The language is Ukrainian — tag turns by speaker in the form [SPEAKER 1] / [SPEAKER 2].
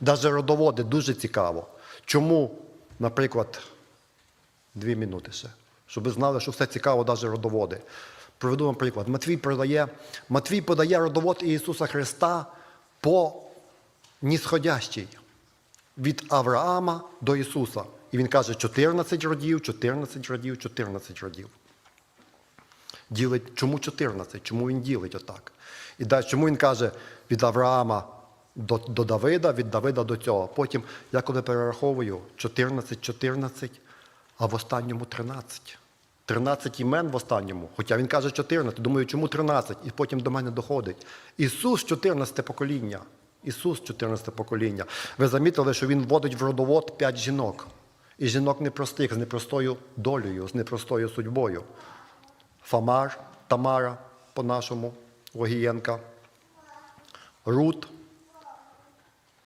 [SPEAKER 1] Навіть родоводи дуже цікаво. Чому, наприклад, дві минути ще, щоб ви знали, що все цікаво, навіть родоводи. Приведу вам приклад. Матвій продає, Матвій подає родовод Ісуса Христа по нісходящій від Авраама до Ісуса. І він каже 14 родів, 14 родів, 14 родів. Ділить, чому 14? Чому він ділить отак? І далі, чому він каже від Авраама до, до Давида, від Давида до цього. Потім, я коли перераховую 14, 14, а в останньому 13. 13 імен в останньому, хоча він каже 14, думаю, чому 13? І потім до мене доходить. Ісус 14 покоління. Ісус 14 покоління. Ви замітили, що Він вводить в родовод 5 жінок. І жінок непростих, з непростою долею, з непростою судьбою. Фамар, Тамара, по-нашому, Логієнка, Рут,